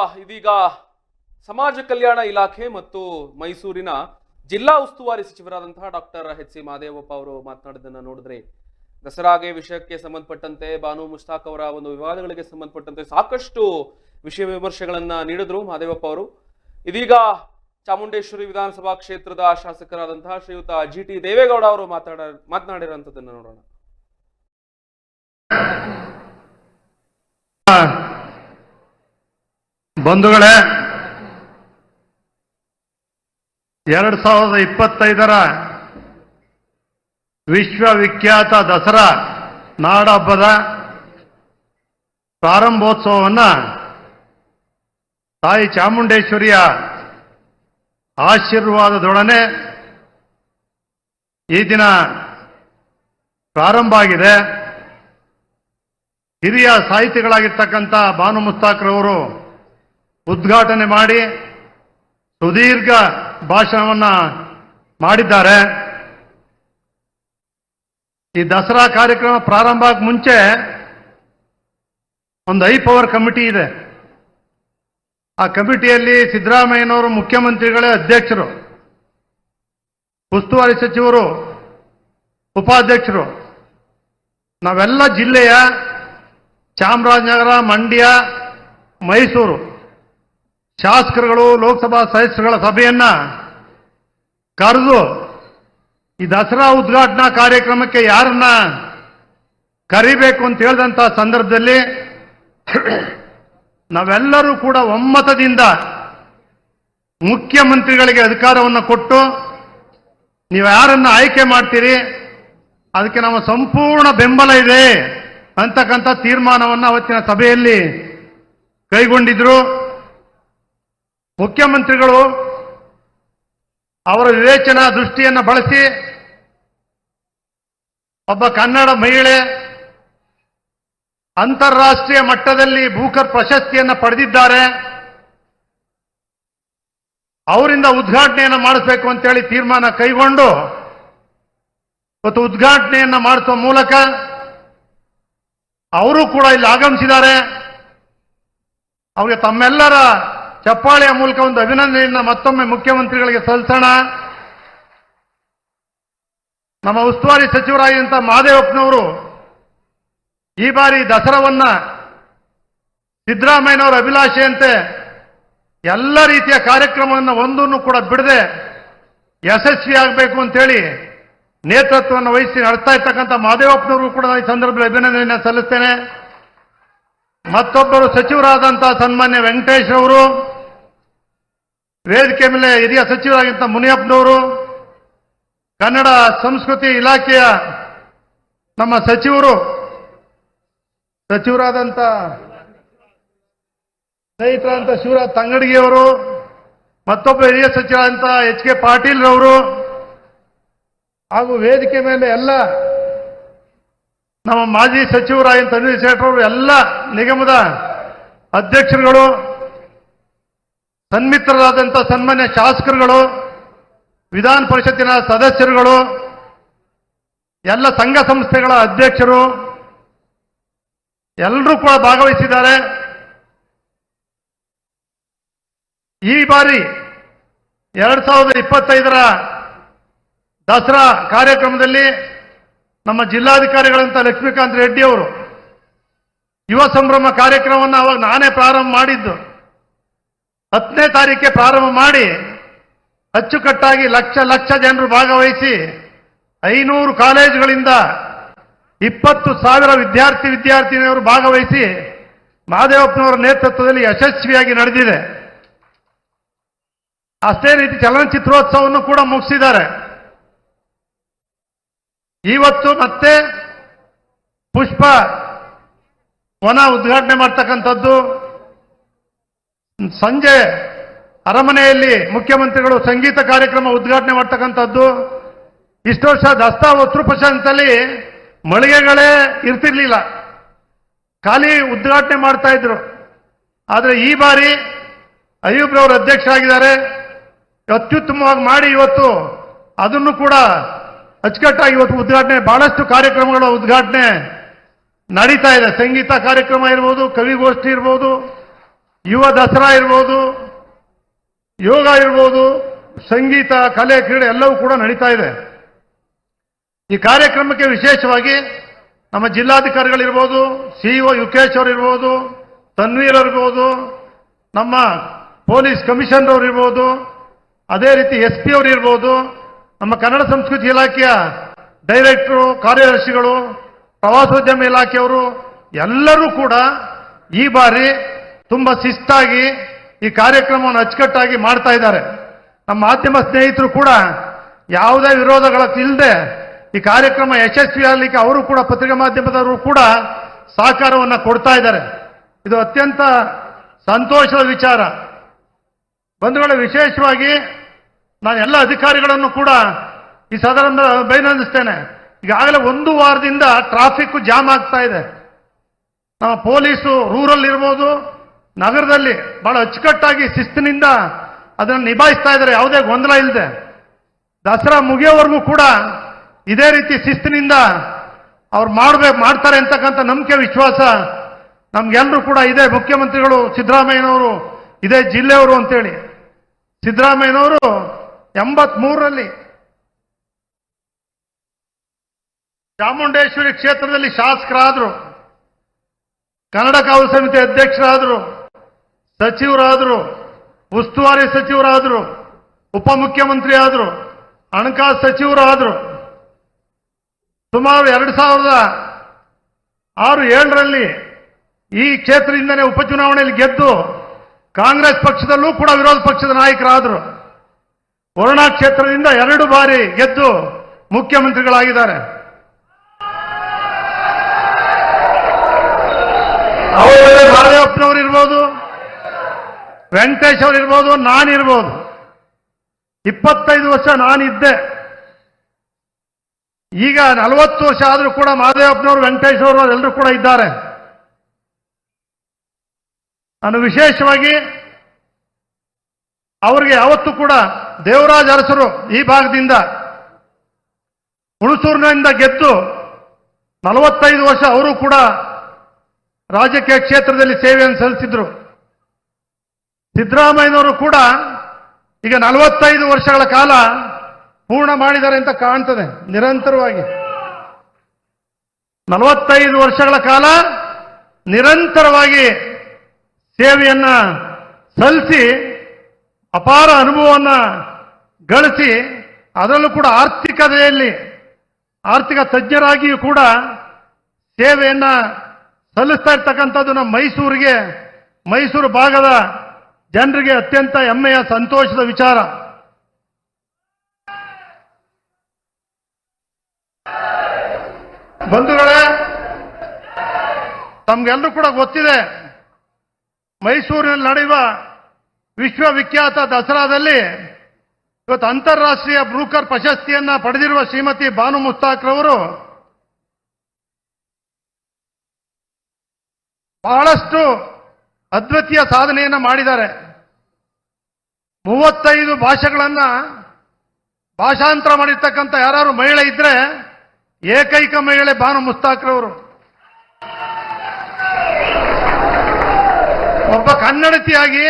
ಇದೀಗ ಸಮಾಜ ಕಲ್ಯಾಣ ಇಲಾಖೆ ಮತ್ತು ಮೈಸೂರಿನ ಜಿಲ್ಲಾ ಉಸ್ತುವಾರಿ ಸಚಿವರಾದಂತಹ ಡಾಕ್ಟರ್ ಎಚ್ ಸಿ ಮಹದೇವಪ್ಪ ಅವರು ಮಾತನಾಡಿದ್ದನ್ನ ನೋಡಿದ್ರೆ ದಸರಾಗೆ ವಿಷಯಕ್ಕೆ ಸಂಬಂಧಪಟ್ಟಂತೆ ಬಾನು ಮುಷ್ತಾಕ್ ಅವರ ಒಂದು ವಿವಾದಗಳಿಗೆ ಸಂಬಂಧಪಟ್ಟಂತೆ ಸಾಕಷ್ಟು ವಿಷಯ ವಿಮರ್ಶೆಗಳನ್ನ ನೀಡಿದ್ರು ಮಹದೇವಪ್ಪ ಅವರು. ಇದೀಗ ಚಾಮುಂಡೇಶ್ವರಿ ವಿಧಾನಸಭಾ ಕ್ಷೇತ್ರದ ಶಾಸಕರಾದಂತಹ ಶ್ರೀಯುತ ಜಿ ಟಿ ದೇವೇಗೌಡ ಅವರು ಮಾತಾಡ ಮಾತನಾಡಿರೋದನ್ನ ನೋಡೋಣ. ಬಂಧುಗಳೇ, ಎರಡು ಸಾವಿರದ ಇಪ್ಪತ್ತೈದರ ವಿಶ್ವವಿಖ್ಯಾತ ದಸರಾ ನಾಡಹಬ್ಬದ ಪ್ರಾರಂಭೋತ್ಸವವನ್ನು ತಾಯಿ ಚಾಮುಂಡೇಶ್ವರಿಯ ಆಶೀರ್ವಾದದೊಡನೆ ಈ ದಿನ ಪ್ರಾರಂಭ ಆಗಿದೆ. ಹಿರಿಯ ಸಾಹಿತಿಗಳಾಗಿರ್ತಕ್ಕಂಥ ಭಾನು ಮುಸ್ತಾಕ್ರವರು ಉದ್ಘಾಟನೆ ಮಾಡಿ ಸುದೀರ್ಘ ಭಾಷಣವನ್ನ ಮಾಡಿದ್ದಾರೆ. ಈ ದಸರಾ ಕಾರ್ಯಕ್ರಮ ಪ್ರಾರಂಭ ಆಗ ಮುಂಚೆ ಒಂದು ಐ ಪವರ್ ಕಮಿಟಿ ಇದೆ. ಆ ಕಮಿಟಿಯಲ್ಲಿ ಸಿದ್ದರಾಮಯ್ಯನವರು ಮುಖ್ಯಮಂತ್ರಿಗಳೇ ಅಧ್ಯಕ್ಷರು, ಉಸ್ತುವಾರಿ ಸಚಿವರು, ಉಪಾಧ್ಯಕ್ಷರು. ನಾವೆಲ್ಲ ಜಿಲ್ಲೆಯ ಚಾಮರಾಜನಗರ, ಮಂಡ್ಯ, ಮೈಸೂರು ಶಾಸಕರುಗಳು, ಲೋಕಸಭಾ ಸದಸ್ಯರುಗಳ ಸಭೆಯನ್ನ ಕರೆದು ಈ ದಸರಾ ಉದ್ಘಾಟನಾ ಕಾರ್ಯಕ್ರಮಕ್ಕೆ ಯಾರನ್ನ ಕರಿಬೇಕು ಅಂತ ಹೇಳಿದಂತ ಸಂದರ್ಭದಲ್ಲಿ ನಾವೆಲ್ಲರೂ ಕೂಡ ಒಮ್ಮತದಿಂದ ಮುಖ್ಯಮಂತ್ರಿಗಳಿಗೆ ಅಧಿಕಾರವನ್ನು ಕೊಟ್ಟು ನೀವು ಯಾರನ್ನ ಆಯ್ಕೆ ಮಾಡ್ತೀರಿ, ಅದಕ್ಕೆ ನಮ್ಮ ಸಂಪೂರ್ಣ ಬೆಂಬಲ ಇದೆ ಅಂತಕ್ಕಂಥ ತೀರ್ಮಾನವನ್ನು ಅವತ್ತಿನ ಸಭೆಯಲ್ಲಿ ಕೈಗೊಂಡಿದ್ರು. ಮುಖ್ಯಮಂತ್ರಿಗಳು ಅವರ ವಿವೇಚನಾ ದೃಷ್ಟಿಯನ್ನು ಬಳಸಿ ಒಬ್ಬ ಕನ್ನಡ ಮಹಿಳೆ ಅಂತಾರಾಷ್ಟ್ರೀಯ ಮಟ್ಟದಲ್ಲಿ ಭೂಕರ್ ಪ್ರಶಸ್ತಿಯನ್ನು ಪಡೆದಿದ್ದಾರೆ. ಅವರಿಂದ ಉದ್ಘಾಟನೆಯನ್ನು ಮಾಡಿಸಬೇಕು ಅಂತೇಳಿ ತೀರ್ಮಾನ ಕೈಗೊಂಡು ಇವತ್ತು ಉದ್ಘಾಟನೆಯನ್ನು ಮಾಡಿಸುವ ಮೂಲಕ ಅವರು ಕೂಡ ಇಲ್ಲಿ ಆಗಮಿಸಿದ್ದಾರೆ. ಅವರಿಗೆ ತಮ್ಮೆಲ್ಲರ ಚಪ್ಪಾಳೆಯ ಮೂಲಕ ಒಂದು ಅಭಿನಂದನೆಯನ್ನ ಮತ್ತೊಮ್ಮೆ ಮುಖ್ಯಮಂತ್ರಿಗಳಿಗೆ ಸಲ್ಲಿಸೋಣ. ನಮ್ಮ ಉಸ್ತುವಾರಿ ಸಚಿವರಾಗಿದ್ದಂಥ ಮಹದೇವಪ್ಪನವರು ಈ ಬಾರಿ ದಸರಾವನ್ನ ಸಿದ್ದರಾಮಯ್ಯನವರ ಅಭಿಲಾಷೆಯಂತೆ ಎಲ್ಲ ರೀತಿಯ ಕಾರ್ಯಕ್ರಮವನ್ನು ಒಂದನ್ನು ಕೂಡ ಬಿಡದೆ ಯಶಸ್ವಿ ಆಗಬೇಕು ಅಂತೇಳಿ ನೇತೃತ್ವವನ್ನು ವಹಿಸಿ ನಡೆಸ್ತಾ ಇರ್ತಕ್ಕಂಥ ಮಹದೇವಪ್ಪನವರು ಕೂಡ ಈ ಸಂದರ್ಭದಲ್ಲಿ ಅಭಿನಂದನೆಯನ್ನು ಸಲ್ಲಿಸ್ತೇನೆ. ಮತ್ತೊಬ್ಬರು ಸಚಿವರಾದಂಥ ಸನ್ಮಾನ್ಯ ವೆಂಕಟೇಶ್ ಅವರು ವೇದಿಕೆ ಮೇಲೆ ಹಿರಿಯ ಸಚಿವರಾಗಿದ್ದ ಮುನಿಯಪ್ಪನವರು, ಕನ್ನಡ ಸಂಸ್ಕೃತಿ ಇಲಾಖೆಯ ನಮ್ಮ ಸಚಿವರು ಸಚಿವರಾದಂಥ ಸ್ನೇಹಿತರಾದಂಥ ಶಿವರಾಜ್ ತಂಗಡಿಗೆಯವರು, ಮತ್ತೊಬ್ಬ ಹಿರಿಯ ಸಚಿವರಾದಂಥ ಎಚ್ ಕೆ ಪಾಟೀಲ್ ರವರು ಹಾಗೂ ವೇದಿಕೆ ಮೇಲೆ ಎಲ್ಲ ನಮ್ಮ ಮಾಜಿ ಸಚಿವರಾಗಿ ತನ್ವೀರ್ ಶೇಟ್ರವರು ಎಲ್ಲ ನಿಗಮದ ಅಧ್ಯಕ್ಷರುಗಳು ಸನ್ಮಿತ್ರರಾದಂಥ ಸನ್ಮಾನ್ಯ ಶಾಸಕರುಗಳು, ವಿಧಾನ ಪರಿಷತ್ತಿನ ಸದಸ್ಯರುಗಳು, ಎಲ್ಲ ಸಂಘ ಸಂಸ್ಥೆಗಳ ಅಧ್ಯಕ್ಷರು, ಎಲ್ಲರೂ ಕೂಡ ಭಾಗವಹಿಸಿದ್ದಾರೆ. ಈ ಬಾರಿ ಎರಡ್ ಸಾವಿರದ ಇಪ್ಪತ್ತೈದರ ದಸರಾ ಕಾರ್ಯಕ್ರಮದಲ್ಲಿ ನಮ್ಮ ಜಿಲ್ಲಾಧಿಕಾರಿಗಳಂತ ಲಕ್ಷ್ಮೀಕಾಂತ್ ರೆಡ್ಡಿ ಅವರು ಯುವ ಸಂಭ್ರಮ ಕಾರ್ಯಕ್ರಮವನ್ನು ಅವಾಗ ನಾನೇ ಪ್ರಾರಂಭ ಮಾಡಿದ್ದು. ಹತ್ತನೇ ತಾರೀಕೆ ಪ್ರಾರಂಭ ಮಾಡಿ ಅಚ್ಚುಕಟ್ಟಾಗಿ ಲಕ್ಷ ಲಕ್ಷ ಜನರು ಭಾಗವಹಿಸಿ ಐನೂರು ಕಾಲೇಜುಗಳಿಂದ ಇಪ್ಪತ್ತು ಸಾವಿರ ವಿದ್ಯಾರ್ಥಿ ವಿದ್ಯಾರ್ಥಿನಿಯವರು ಭಾಗವಹಿಸಿ ಮಹಾದೇವಪ್ಪನವರ ನೇತೃತ್ವದಲ್ಲಿ ಯಶಸ್ವಿಯಾಗಿ ನಡೆದಿದೆ. ಅಷ್ಟೇ ರೀತಿ ಚಲನಚಿತ್ರೋತ್ಸವವನ್ನು ಕೂಡ ಮುಗಿಸಿದ್ದಾರೆ. ಇವತ್ತು ಮತ್ತೆ ಪುಷ್ಪ ವನ ಉದ್ಘಾಟನೆ ಮಾಡ್ತಕ್ಕಂಥದ್ದು. ಸಂಜೆ ಅರಮನೆಯಲ್ಲಿ ಮುಖ್ಯಮಂತ್ರಿಗಳು ಸಂಗೀತ ಕಾರ್ಯಕ್ರಮ ಉದ್ಘಾಟನೆ ಮಾಡ್ತಕ್ಕಂಥದ್ದು. ಇಷ್ಟು ವರ್ಷ ದಸ್ತಾ ವಸ್ತ್ರೋಪಶಾಂತಲ್ಲಿ ಮಳಿಗೆಗಳೇ ಇರ್ತಿರ್ಲಿಲ್ಲ. ಖಾಲಿ ಉದ್ಘಾಟನೆ ಮಾಡ್ತಾ ಇದ್ರು. ಆದರೆ ಈ ಬಾರಿ ಅಯ್ಯೂಬ್ರವರು ಅಧ್ಯಕ್ಷರಾಗಿದ್ದಾರೆ. ಅತ್ಯುತ್ತಮವಾಗಿ ಮಾಡಿ ಇವತ್ತು ಅದನ್ನು ಕೂಡ ಅಚ್ಚುಕಟ್ಟಾಗಿ ಇವತ್ತು ಉದ್ಘಾಟನೆ, ಬಹಳಷ್ಟು ಕಾರ್ಯಕ್ರಮಗಳ ಉದ್ಘಾಟನೆ ನಡೀತಾ ಇದೆ. ಸಂಗೀತ ಕಾರ್ಯಕ್ರಮ ಇರ್ಬೋದು, ಕವಿಗೋಷ್ಠಿ ಇರ್ಬೋದು ಯುವ ದಸರಾ ಇರ್ಬೋದು, ಯೋಗ ಇರ್ಬೋದು, ಸಂಗೀತ, ಕಲೆ, ಕ್ರೀಡೆ ಎಲ್ಲವೂ ಕೂಡ ನಡೀತಾ ಇದೆ. ಈ ಕಾರ್ಯಕ್ರಮಕ್ಕೆ ವಿಶೇಷವಾಗಿ ನಮ್ಮ ಜಿಲ್ಲಾಧಿಕಾರಿಗಳಿರ್ಬೋದು ಸಿಇಒ ಯುಕೇಶ್ ಅವರು ಇರ್ಬೋದು ತನ್ವೀರ್ ಇರ್ಬೋದು ನಮ್ಮ ಪೊಲೀಸ್ ಕಮಿಷನರ್ ಇರ್ಬೋದು ಅದೇ ರೀತಿ ಎಸ್ ಪಿ ಅವರು ಇರ್ಬೋದು ನಮ್ಮ ಕನ್ನಡ ಸಂಸ್ಕೃತಿ ಇಲಾಖೆಯ ಡೈರೆಕ್ಟರು, ಕಾರ್ಯದರ್ಶಿಗಳು, ಪ್ರವಾಸೋದ್ಯಮ ಇಲಾಖೆಯವರು ಎಲ್ಲರೂ ಕೂಡ ಈ ಬಾರಿ ತುಂಬಾ ಶಿಸ್ತಾಗಿ ಈ ಕಾರ್ಯಕ್ರಮವನ್ನು ಅಚ್ಚುಕಟ್ಟಾಗಿ ಮಾಡ್ತಾ ಇದ್ದಾರೆ. ನಮ್ಮ ಮಾಧ್ಯಮ ಸ್ನೇಹಿತರು ಕೂಡ ಯಾವುದೇ ವಿರೋಧಗಳ ಇಲ್ಲದೆ ಈ ಕಾರ್ಯಕ್ರಮ ಯಶಸ್ವಿ ಆಗಲಿಕ್ಕೆ ಅವರು ಕೂಡ ಪತ್ರಿಕಾ ಮಾಧ್ಯಮದವರು ಕೂಡ ಸಹಕಾರವನ್ನು ಕೊಡ್ತಾ ಇದ್ದಾರೆ. ಇದು ಅತ್ಯಂತ ಸಂತೋಷದ ವಿಚಾರ. ಬಂಧುಗಳ, ವಿಶೇಷವಾಗಿ ನಾನು ಎಲ್ಲ ಅಧಿಕಾರಿಗಳನ್ನು ಕೂಡ ಈ ಸದನದ ಅಭಿನಂದಿಸ್ತೇನೆ. ಈಗಾಗಲೇ ಒಂದು ವಾರದಿಂದ ಟ್ರಾಫಿಕ್ ಜಾಮ್ ಆಗ್ತಾ ಇದೆ. ನಮ್ಮ ಪೊಲೀಸು ರೂರಲ್ ಇರ್ಬೋದು ನಗರದಲ್ಲಿ ಬಹಳ ಅಚ್ಚುಕಟ್ಟಾಗಿ ಶಿಸ್ತಿನಿಂದ ಅದನ್ನು ನಿಭಾಯಿಸ್ತಾ ಇದ್ದಾರೆ. ಯಾವುದೇ ಗೊಂದಲ ಇಲ್ಲದೆ ದಸರಾ ಮುಗಿಯೋವರೆಗೂ ಕೂಡ ಇದೇ ರೀತಿ ಶಿಸ್ತಿನಿಂದ ಅವ್ರು ಮಾಡಬೇಕು ಮಾಡ್ತಾರೆ ಅಂತಕ್ಕಂಥ ನಂಬಿಕೆ, ವಿಶ್ವಾಸ ನಮ್ಗೆಲ್ಲರೂ ಕೂಡ ಇದೆ. ಮುಖ್ಯಮಂತ್ರಿಗಳು ಸಿದ್ದರಾಮಯ್ಯನವರು, ಇದೇ ಜಿಲ್ಲೆಯವರು ಅಂತೇಳಿ. ಸಿದ್ದರಾಮಯ್ಯನವರು ಎಂಬತ್ಮೂರರಲ್ಲಿ ಚಾಮುಂಡೇಶ್ವರಿ ಕ್ಷೇತ್ರದಲ್ಲಿ ಶಾಸಕರಾದರು. ಕನ್ನಡ ಕಾವಲು ಸಮಿತಿ ಅಧ್ಯಕ್ಷರಾದರು. ಸಚಿವರಾದರು, ಉಸ್ತುವಾರಿ ಸಚಿವರಾದರು ಉಪಮುಖ್ಯಮಂತ್ರಿ ಆದರು ಹಣಕಾಸು ಸಚಿವರಾದರು, ಸುಮಾರು ಎರಡು ಸಾವಿರದ ಆರು ಏಳರಲ್ಲಿ ಈ ಕ್ಷೇತ್ರದಿಂದನೇ ಉಪಚುನಾವಣೆಯಲ್ಲಿ ಗೆದ್ದು ಕಾಂಗ್ರೆಸ್ ಪಕ್ಷದಲ್ಲೂ ಕೂಡ ವಿರೋಧ ಪಕ್ಷದ ನಾಯಕರಾದರು. ವರುಣಾ ಕ್ಷೇತ್ರದಿಂದ ಎರಡು ಬಾರಿ ಗೆದ್ದು ಮುಖ್ಯಮಂತ್ರಿಗಳಾಗಿದ್ದಾರೆ. ಅವರು ಇರ್ಬೋದು ವೆಂಕಟೇಶ್ ಅವರು ಇರ್ಬೋದು ನಾನಿರ್ಬೋದು ಇಪ್ಪತ್ತೈದು ವರ್ಷ ನಾನಿದ್ದೆ ಈಗ ನಲವತ್ತು ವರ್ಷ ಆದರೂ ಕೂಡ ಮಹದೇವಪ್ಪನವರು ವೆಂಕಟೇಶ್ ಅವರು ಎಲ್ಲರೂ ಕೂಡ ಇದ್ದಾರೆ. ನಾನು ವಿಶೇಷವಾಗಿ ಅವರಿಗೆ ಯಾವತ್ತೂ ಕೂಡ ದೇವರಾಜ ಅರಸರು ಈ ಭಾಗದಿಂದ ಹುಣಸೂರಿನಿಂದ ಗೆದ್ದು ನಲವತ್ತೈದು ವರ್ಷ ಅವರು ಕೂಡ ರಾಜಕೀಯ ಕ್ಷೇತ್ರದಲ್ಲಿ ಸೇವೆಯನ್ನು ಸಲ್ಲಿಸಿದ್ರು. ಸಿದ್ದರಾಮಯ್ಯನವರು ಕೂಡ ಈಗ ನಲವತ್ತೈದು ವರ್ಷಗಳ ಕಾಲ ಪೂರ್ಣ ಮಾಡಿದ್ದಾರೆ ಅಂತ ಕಾಣ್ತದೆ, ನಿರಂತರವಾಗಿ. ನಲವತ್ತೈದು ವರ್ಷಗಳ ಕಾಲ ನಿರಂತರವಾಗಿ ಸೇವೆಯನ್ನ ಸಲ್ಲಿಸಿ ಅಪಾರ ಅನುಭವವನ್ನ ಗಳಿಸಿ, ಅದರಲ್ಲೂ ಕೂಡ ಆರ್ಥಿಕತೆಯಲ್ಲಿ ಆರ್ಥಿಕ ತಜ್ಞರಾಗಿಯೂ ಕೂಡ ಸೇವೆಯನ್ನ ಸಲ್ಲಿಸ್ತಾ ಇರ್ತಕ್ಕಂಥದ್ದು ನಮ್ಮ ಮೈಸೂರಿಗೆ, ಮೈಸೂರು ಭಾಗದ ಜನರಿಗೆ ಅತ್ಯಂತ ಹೆಮ್ಮೆಯ ಸಂತೋಷದ ವಿಚಾರ. ಬಂಧುಗಳೇ ತಮ್ಗೆಲ್ಲರೂ ಕೂಡ ಗೊತ್ತಿದೆ, ಮೈಸೂರಿನಲ್ಲಿ ನಡೆಯುವ ವಿಶ್ವವಿಖ್ಯಾತ ದಸರಾದಲ್ಲಿ ಇವತ್ತು ಅಂತಾರಾಷ್ಟ್ರೀಯ ಬ್ರೂಕರ್ ಪ್ರಶಸ್ತಿಯನ್ನ ಪಡೆದಿರುವ ಶ್ರೀಮತಿ ಬಾನು ಮುಸ್ತಾಕ್ರವರು ಬಹಳಷ್ಟು ಅದ್ವಿತೀಯ ಸಾಧನೆಯನ್ನ ಮಾಡಿದ್ದಾರೆ. ಮೂವತ್ತೈದು ಭಾಷೆಗಳನ್ನ ಭಾಷಾಂತರ ಮಾಡಿರ್ತಕ್ಕಂಥ ಯಾರು ಮಹಿಳೆ ಇದ್ರೆ ಏಕೈಕ ಮಹಿಳೆ ಬಾನು ಮುಸ್ತಾಕ್ರವರು ಒಬ್ಬ ಕನ್ನಡತಿಯಾಗಿ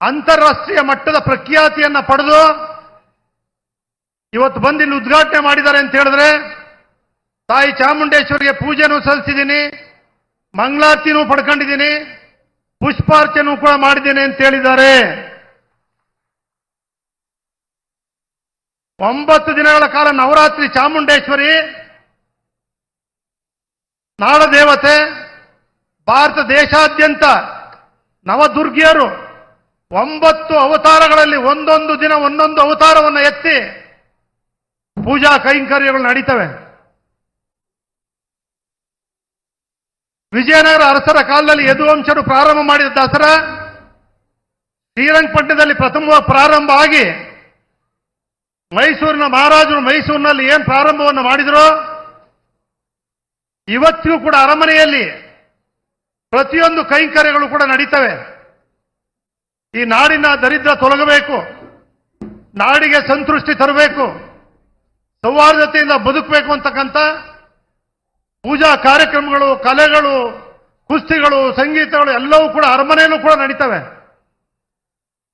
ಅಂತಾರಾಷ್ಟ್ರೀಯ ಮಟ್ಟದ ಪ್ರಖ್ಯಾತಿಯನ್ನ ಪಡೆದು ಇವತ್ತು ಬಂದು ಇಲ್ಲಿ ಉದ್ಘಾಟನೆ ಮಾಡಿದ್ದಾರೆ ಅಂತ ಹೇಳಿದ್ರೆ, ತಾಯಿ ಚಾಮುಂಡೇಶ್ವರಿಗೆ ಪೂಜೆನೂ ಸಲ್ಲಿಸಿದ್ದೀನಿ, ಮಂಗಳಾರತಿನೂ ಪಡ್ಕೊಂಡಿದ್ದೀನಿ ಪುಷ್ಪಾರ್ಚನೂ ಕೂಡ ಮಾಡಿದ್ದೀನಿ ಅಂತ ಹೇಳಿದ್ದಾರೆ. ಒಂಬತ್ತು ದಿನಗಳ ಕಾಲ ನವರಾತ್ರಿ ಚಾಮುಂಡೇಶ್ವರಿ ನಾಡದೇವತೆ ಭಾರತ ದೇಶಾದ್ಯಂತ ನವದುರ್ಗಿಯರು ಒಂಬತ್ತು ಅವತಾರಗಳಲ್ಲಿ ಒಂದೊಂದು ದಿನ ಒಂದೊಂದು ಅವತಾರವನ್ನು ಎತ್ತಿ ಪೂಜಾ ಕೈಂಕರ್ಯಗಳು ನಡೀತವೆ. ವಿಜಯನಗರ ಅರಸರ ಕಾಲದಲ್ಲಿ ಯದುವಂಶರು ಪ್ರಾರಂಭ ಮಾಡಿದ ದಸರಾ, ಶ್ರೀರಂಗಪಟ್ಟಣದಲ್ಲಿ ಪ್ರಥಮ ಪ್ರಾರಂಭ ಆಗಿ ಮೈಸೂರಿನ ಮಹಾರಾಜರು ಮೈಸೂರಿನಲ್ಲಿ ಏನು ಪ್ರಾರಂಭವನ್ನು ಮಾಡಿದರೋ? ಇವತ್ತಿಗೂ ಕೂಡ ಅರಮನೆಯಲ್ಲಿ ಪ್ರತಿಯೊಂದು ಕೈಂಕರ್ಯಗಳು ಕೂಡ ನಡೀತವೆ. ಈ ನಾಡಿನ ದರಿದ್ರ ತೊಲಗಬೇಕು. ನಾಡಿಗೆ ಸಂತೃಷ್ಟಿ ತರಬೇಕು. ಸೌಹಾರ್ದತೆಯಿಂದ ಬದುಕಬೇಕು ಅಂತಕ್ಕಂಥ ಪೂಜಾ ಕಾರ್ಯಕ್ರಮಗಳು, ಕಲೆಗಳು, ಕುಸ್ತಿಗಳು, ಸಂಗೀತಗಳು ಎಲ್ಲವೂ ಕೂಡ ಅರಮನೆಯಲ್ಲೂ ಕೂಡ ನಡೀತವೆ.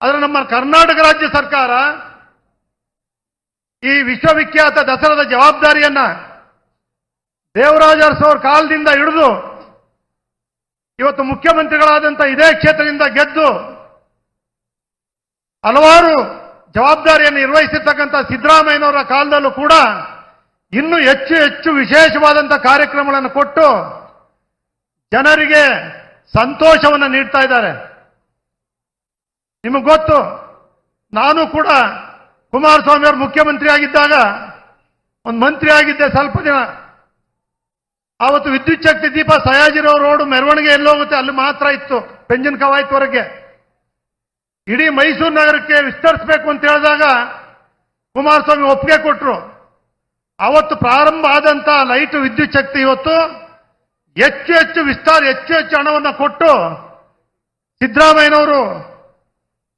ಆದರೆ ನಮ್ಮ ಕರ್ನಾಟಕ ರಾಜ್ಯ ಸರ್ಕಾರ ಈ ವಿಶ್ವವಿಖ್ಯಾತ ದಸರಾದ ಜವಾಬ್ದಾರಿಯನ್ನ ದೇವರಾಜ ಅವ್ರ ಕಾಲದಿಂದ ಹಿಡಿದು ಇವತ್ತು ಮುಖ್ಯಮಂತ್ರಿಗಳಾದಂಥ ಇದೇ ಕ್ಷೇತ್ರದಿಂದ ಗೆದ್ದು ಹಲವಾರು ಜವಾಬ್ದಾರಿಯನ್ನು ನಿರ್ವಹಿಸಿರ್ತಕ್ಕಂಥ ಸಿದ್ದರಾಮಯ್ಯನವರ ಕಾಲದಲ್ಲೂ ಕೂಡ ಇನ್ನೂ ಹೆಚ್ಚು ಹೆಚ್ಚು ವಿಶೇಷವಾದಂಥ ಕಾರ್ಯಕ್ರಮಗಳನ್ನು ಕೊಟ್ಟು ಜನರಿಗೆ ಸಂತೋಷವನ್ನು ನೀಡ್ತಾ ಇದ್ದಾರೆ. ನಿಮಗೆ ಗೊತ್ತು, ನಾನು ಕೂಡ ಕುಮಾರಸ್ವಾಮಿ ಅವರು ಮುಖ್ಯಮಂತ್ರಿ ಆಗಿದ್ದಾಗ, ಒಂದು ಮಂತ್ರಿ ಆಗಿದ್ದೆ ಸ್ವಲ್ಪ ದಿನ. ಆವತ್ತು ವಿದ್ಯುತ್ ಶಕ್ತಿ ದೀಪ ಸಯಾಜಿರೋ ರೋಡ್ ಮೆರವಣಿಗೆ ಎಲ್ಲೋಗುತ್ತೆ ಅಲ್ಲಿ ಮಾತ್ರ ಇತ್ತು, ಪೆಂಜನ್ ಹೊರಗೆ ಇಡೀ ಮೈಸೂರು ನಗರಕ್ಕೆ ವಿಸ್ತರಿಸಬೇಕು ಅಂತ ಹೇಳಿದಾಗ ಕುಮಾರಸ್ವಾಮಿ ಒಪ್ಪಿಗೆ ಕೊಟ್ಟರು ಅವತ್ತು ಪ್ರಾರಂಭ ಆದಂತ ಲೈಟ್ ವಿದ್ಯುತ್ ಶಕ್ತಿ ಇವತ್ತು ಹೆಚ್ಚು ಹೆಚ್ಚು ವಿಸ್ತಾರ, ಹೆಚ್ಚು ಹೆಚ್ಚು ಹಣವನ್ನು ಕೊಟ್ಟು ಸಿದ್ದರಾಮಯ್ಯನವರು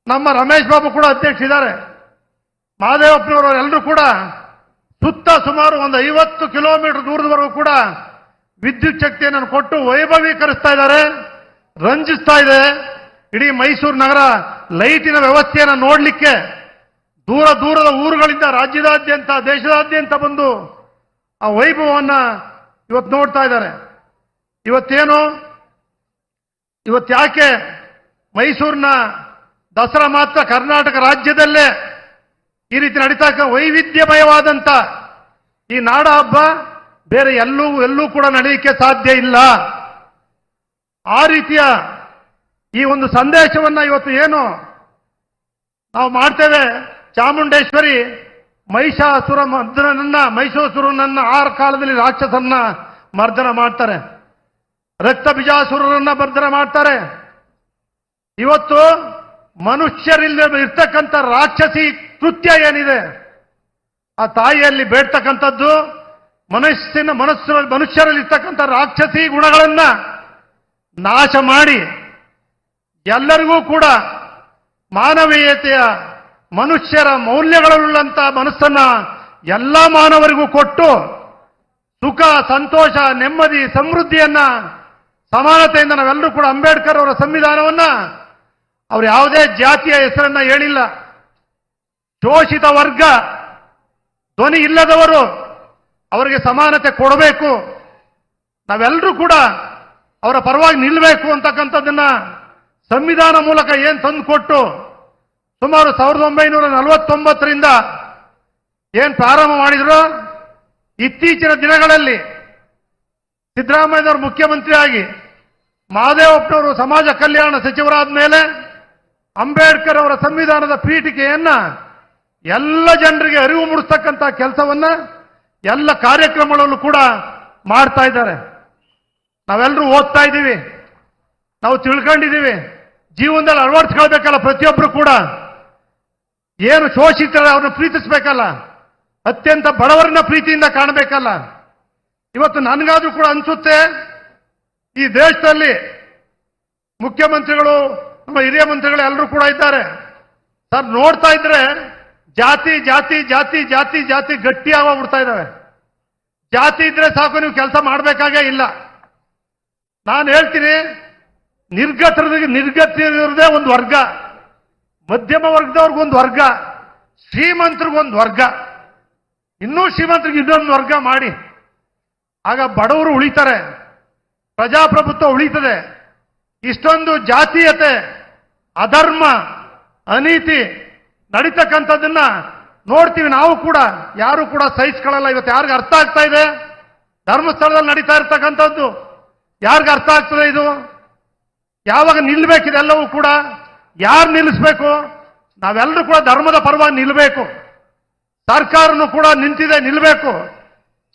ನಮ್ಮ ರಮೇಶ್ ಬಾಬು ಕೂಡ ಅಧ್ಯಕ್ಷ ಇದ್ದಾರೆ ಮಹಾದೇವಪ್ಪನವರು ಎಲ್ಲರೂ ಕೂಡ ಸುತ್ತ ಸುಮಾರು ಒಂದು ಐವತ್ತು ಕಿಲೋಮೀಟರ್ ದೂರದವರೆಗೂ ಕೂಡ ವಿದ್ಯುತ್ ಶಕ್ತಿಯನ್ನು ಕೊಟ್ಟು ವೈಭವೀಕರಿಸ್ತಾ ಇದ್ದಾರೆ, ರಂಜಿಸ್ತಾ ಇದೆ. ಇಡೀ ಮೈಸೂರು ನಗರ ಲೈಟಿನ ವ್ಯವಸ್ಥೆಯನ್ನು ನೋಡಲಿಕ್ಕೆ ದೂರ ದೂರದ ಊರುಗಳಿಂದ ರಾಜ್ಯದಾದ್ಯಂತ, ದೇಶದಾದ್ಯಂತ ಬಂದು ಆ ವೈಭವವನ್ನು ಇವತ್ತು ನೋಡ್ತಾ ಇದ್ದಾರೆ. ಇವತ್ತೇನು? ಇವತ್ತು ಯಾಕೆ ಮೈಸೂರಿನ ದಸರಾ ಮಾತ್ರ ಕರ್ನಾಟಕ ರಾಜ್ಯದಲ್ಲೇ ಈ ರೀತಿ ನಡೀತಾ ವೈವಿಧ್ಯಮಯವಾದಂತ ಈ ನಾಡ ಹಬ್ಬ ಬೇರೆ ಎಲ್ಲೂ ಎಲ್ಲೂ ಕೂಡ ನಡೆಯಲಿಕ್ಕೆ ಸಾಧ್ಯ ಇಲ್ಲ. ಆ ರೀತಿಯ ಈ ಒಂದು ಸಂದೇಶವನ್ನ ಇವತ್ತು ಏನು ನಾವು ಮಾಡ್ತೇವೆ? ಚಾಮುಂಡೇಶ್ವರಿ ಮಹಿಷಾಸುರ ಮರ್ದನನ್ನ, ಮಹಿಷಾಸುರನನ್ನ ಆರು ಕಾಲದಲ್ಲಿ ರಾಕ್ಷಸನ್ನ ಮರ್ದನ ಮಾಡ್ತಾರೆ. ರಕ್ತ ಬಿಜಾಸುರರನ್ನ ಮರ್ದನ ಮಾಡ್ತಾರೆ. ಇವತ್ತು ಮನುಷ್ಯರಿಲ್ಲದೆ ಇರ್ತಕ್ಕಂಥ ರಾಕ್ಷಸಿ ಕೃತ್ಯ ಏನಿದೆ? ಆ ತಾಯಿಯಲ್ಲಿ ಬೇಡ್ತಕ್ಕಂಥದ್ದು, ಮನಸ್ಸಿನ ಮನಸ್ಸು ಮನುಷ್ಯರಲ್ಲಿ ಇರ್ತಕ್ಕಂಥ ರಾಕ್ಷಸಿ ಗುಣಗಳನ್ನ ನಾಶ ಮಾಡಿ, ಎಲ್ಲರಿಗೂ ಕೂಡ ಮಾನವೀಯತೆಯ ಮನುಷ್ಯರ ಮೌಲ್ಯಗಳುಳ್ಳಂತ ಮನಸ್ಸನ್ನ ಎಲ್ಲ ಮಾನವರಿಗೂ ಕೊಟ್ಟು ಸುಖ, ಸಂತೋಷ, ನೆಮ್ಮದಿ, ಸಮೃದ್ಧಿಯನ್ನ ಸಮಾನತೆಯಿಂದ ನಾವೆಲ್ಲರೂ ಕೂಡ ಅಂಬೇಡ್ಕರ್ ಅವರ ಸಂವಿಧಾನವನ್ನ ಅವರು ಯಾವುದೇ ಜಾತಿಯ ಹೆಸರನ್ನ ಹೇಳಿಲ್ಲ. ಶೋಷಿತ ವರ್ಗ, ಧ್ವನಿ ಇಲ್ಲದವರು ಅವರಿಗೆ ಸಮಾನತೆ ಕೊಡಬೇಕು. ನಾವೆಲ್ಲರೂ ಕೂಡ ಅವರ ಪರವಾಗಿ ನಿಲ್ಲಬೇಕು ಅಂತಕ್ಕಂಥದ್ದನ್ನ ಸಂವಿಧಾನ ಮೂಲಕ ಏನ್ ತಂದುಕೊಟ್ಟು ಸುಮಾರು ಸಾವಿರದ ಒಂಬೈನೂರ ನಲವತ್ತೊಂಬತ್ತರಿಂದ ಏನು ಪ್ರಾರಂಭ ಮಾಡಿದ್ರು, ಇತ್ತೀಚಿನ ದಿನಗಳಲ್ಲಿ ಸಿದ್ದರಾಮಯ್ಯನವರು ಮುಖ್ಯಮಂತ್ರಿಯಾಗಿ ಮಹಾದೇವಪ್ಪನವರು ಸಮಾಜ ಕಲ್ಯಾಣ ಸಚಿವರಾದ ಮೇಲೆ ಅಂಬೇಡ್ಕರ್ ಅವರ ಸಂವಿಧಾನದ ಪೀಠಿಕೆಯನ್ನ ಎಲ್ಲ ಜನರಿಗೆ ಅರಿವು ಮೂಡಿಸ್ತಕ್ಕಂಥ ಕೆಲಸವನ್ನ ಎಲ್ಲ ಕಾರ್ಯಕ್ರಮಗಳಲ್ಲೂ ಕೂಡ ಮಾಡ್ತಾ ಇದ್ದಾರೆ. ನಾವೆಲ್ಲರೂ ಓದ್ತಾ ಇದ್ದೀವಿ. ನಾವು ತಿಳ್ಕೊಂಡಿದ್ದೀವಿ. ಜೀವನದಲ್ಲಿ ಅಳವಡಿಸ್ಕೊಳ್ಬೇಕಲ್ಲ ಪ್ರತಿಯೊಬ್ಬರು ಕೂಡ. ಏನು ಶೋಷಿತರ ಅವ್ರನ್ನ ಪ್ರೀತಿಸ್ಬೇಕಲ್ಲ. ಅತ್ಯಂತ ಬಡವರನ್ನ ಪ್ರೀತಿಯಿಂದ ಕಾಣಬೇಕಲ್ಲ. ಇವತ್ತು ನನಗಾದ್ರೂ ಕೂಡ ಅನಿಸುತ್ತೆ, ಈ ದೇಶದಲ್ಲಿ ಮುಖ್ಯಮಂತ್ರಿಗಳು, ನಮ್ಮ ಹಿರಿಯ ಮಂತ್ರಿಗಳು ಎಲ್ಲರೂ ಕೂಡ ಇದ್ದಾರೆ. ಸರ್, ನೋಡ್ತಾ ಇದ್ರೆ ಜಾತಿ ಜಾತಿ ಜಾತಿ ಜಾತಿ ಜಾತಿ ಗಟ್ಟಿ ಬಿಡ್ತಾ ಇದ್ದಾವೆ ಜಾತಿ ಇದ್ರೆ ಸಾಕು, ನೀವು ಕೆಲಸ ಮಾಡಬೇಕಾಗೇ ಇಲ್ಲ. ನಾನು ಹೇಳ್ತೀನಿ ನಿರ್ಗತರಿಗೆ ನಿರ್ಗತಿರದೇ ಒಂದು ವರ್ಗ. ಮಧ್ಯಮ ವರ್ಗದವ್ರಿಗೊಂದು ವರ್ಗ. ಶ್ರೀಮಂತರಿಗೊಂದು ವರ್ಗ. ಇನ್ನೂ ಶ್ರೀಮಂತರಿಗೆ ಇನ್ನೊಂದು ವರ್ಗ ಮಾಡಿ. ಆಗ ಬಡವರು ಉಳಿತಾರೆ. ಪ್ರಜಾಪ್ರಭುತ್ವ ಉಳಿತದೆ. ಇಷ್ಟೊಂದು ಜಾತೀಯತೆ, ಅಧರ್ಮ, ಅನೀತಿ ನಡೀತಕ್ಕಂಥದ್ದನ್ನ ನೋಡ್ತೀವಿ ನಾವು ಕೂಡ. ಯಾರು ಕೂಡ ಸಹಿಸ್ಕೊಳ್ಳಲ್ಲ. ಇವತ್ತು ಯಾರಿಗ ಅರ್ಥ ಆಗ್ತಾ ಇದೆ? ಧರ್ಮಸ್ಥಳದಲ್ಲಿ ನಡೀತಾ ಇರ್ತಕ್ಕಂಥದ್ದು. ಯಾರಿಗ ಅರ್ಥ ಆಗ್ತದೆ ಇದು? ಯಾವಾಗ ನಿಲ್ಬೇಕಿದೆಲ್ಲವೂ ಕೂಡ? ಯಾರು ನಿಲ್ಲಿಸ್ಬೇಕು? ನಾವೆಲ್ಲರೂ ಕೂಡ ಧರ್ಮದ ಪರವಾಗಿ ನಿಲ್ಲಬೇಕು ಸರ್ಕಾರನು ಕೂಡ ನಿಂತಿದೆ ನಿಲ್ಲಬೇಕು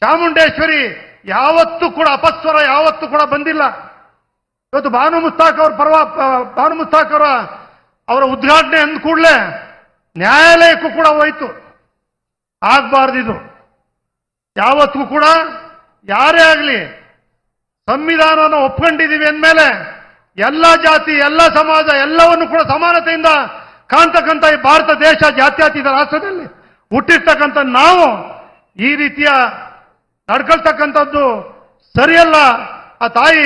ಚಾಮುಂಡೇಶ್ವರಿ ಯಾವತ್ತೂ ಕೂಡ, ಅಪಸ್ವರ ಯಾವತ್ತೂ ಕೂಡ ಬಂದಿಲ್ಲ. ಇವತ್ತು ಭಾನು ಮುಸ್ತಾಕ್ ಅವ್ರ ಪರವ ಭಾನು ಮುಸ್ತಾಕ್ ಅವರ ಅವರ ಉದ್ಘಾಟನೆ ಅಂದ ಕೂಡಲೇ ನ್ಯಾಯಾಲಯಕ್ಕೂ ಕೂಡ ಹೋಯ್ತು. ಇದು. ಯಾವತ್ತೂ ಕೂಡ ಯಾರೇ ಆಗಲಿ ಸಂವಿಧಾನವನ್ನು ಒಪ್ಕೊಂಡಿದ್ದೀವಿ ಅಂದಮೇಲೆ ಎಲ್ಲ ಜಾತಿ, ಎಲ್ಲ ಸಮಾಜ ಎಲ್ಲವನ್ನು ಕೂಡ ಸಮಾನತೆಯಿಂದ ಕಾಣ್ತಕ್ಕಂಥ ಈ ಭಾರತ ದೇಶ ಜಾತ್ಯತೀತ ರಾಷ್ಟ್ರದಲ್ಲಿ ಹುಟ್ಟಿರ್ತಕ್ಕಂಥ ನಾವು ಈ ರೀತಿಯ ನಡ್ಕೊಳ್ತಕ್ಕಂಥದ್ದು ಸರಿಯಲ್ಲ. ಆ ತಾಯಿ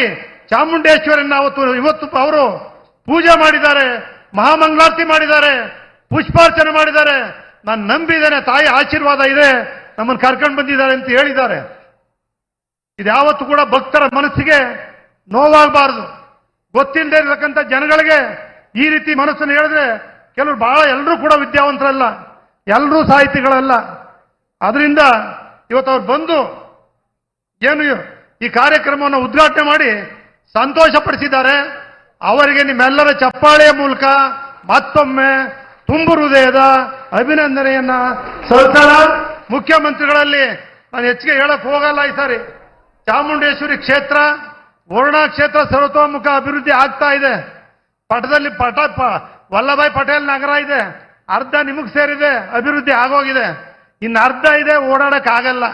ಚಾಮುಂಡೇಶ್ವರಿನ ಅವತ್ತು ಇವತ್ತು ಅವರು ಪೂಜೆ ಮಾಡಿದ್ದಾರೆ, ಮಹಾಮಂಗಳಾರತಿ ಮಾಡಿದ್ದಾರೆ. ಪುಷ್ಪಾರ್ಚನೆ ಮಾಡಿದ್ದಾರೆ. ನಾನು ನಂಬಿದ್ದೇನೆ, ತಾಯಿ ಆಶೀರ್ವಾದ ಇದೆ, ನಮ್ಮನ್ನು ಕರ್ಕೊಂಡು ಬಂದಿದ್ದಾರೆ ಅಂತ ಹೇಳಿದ್ದಾರೆ. ಇದ್ಯಾವತ್ತು ಕೂಡ ಭಕ್ತರ ಮನಸ್ಸಿಗೆ ನೋವಾಗಬಾರದು. ಗೊತ್ತಿಲ್ಲದೆ ಇರತಕ್ಕಂಥ ಜನಗಳಿಗೆ ಈ ರೀತಿ ಮನಸ್ಸನ್ನು ಹೇಳಿದ್ರೆ ಕೆಲವರು ಬಹಳ ಎಲ್ಲರೂ ಕೂಡ ವಿದ್ಯಾವಂತರಲ್ಲ ಎಲ್ಲರೂ ಸಾಹಿತಿಗಳಲ್ಲ. ಅದರಿಂದ ಇವತ್ತು ಅವ್ರು ಬಂದು ಏನು ಈ ಕಾರ್ಯಕ್ರಮವನ್ನು ಉದ್ಘಾಟನೆ ಮಾಡಿ ಸಂತೋಷಪಡಿಸಿದ್ದಾರೆ. ಅವರಿಗೆ ನಿಮ್ಮೆಲ್ಲರ ಚಪ್ಪಾಳೆಯ ಮೂಲಕ ಮತ್ತೊಮ್ಮೆ ತುಂಬು ಹೃದಯದ ಅಭಿನಂದನೆಯನ್ನ ಸಲ್ಲಿಸೋಣ ಮುಖ್ಯಮಂತ್ರಿಗಳಲ್ಲಿ ನಾನು ಹೆಚ್ಚಿಗೆ ಹೇಳಕ್ ಹೋಗಲ್ಲ ಈ ಸಾರಿ. ಚಾಮುಂಡೇಶ್ವರಿ ಕ್ಷೇತ್ರ, ವರುಣಾ ಕ್ಷೇತ್ರ ಸರ್ವತೋಮುಖ ಅಭಿವೃದ್ಧಿ ಆಗ್ತಾ ಇದೆ. ಪಟದಲ್ಲಿ ಪಟ ವಲ್ಲಭಾಯ್ ಪಟೇಲ್ ನಗರ ಇದೆ. ಅರ್ಧ ನಿಮಗೆ ಸೇರಿದೆ, ಅಭಿವೃದ್ಧಿ ಆಗೋಗಿದೆ. ಇನ್ನು ಅರ್ಧ ಇದೆ, ಓಡಾಡಕ್ ಆಗಲ್ಲ.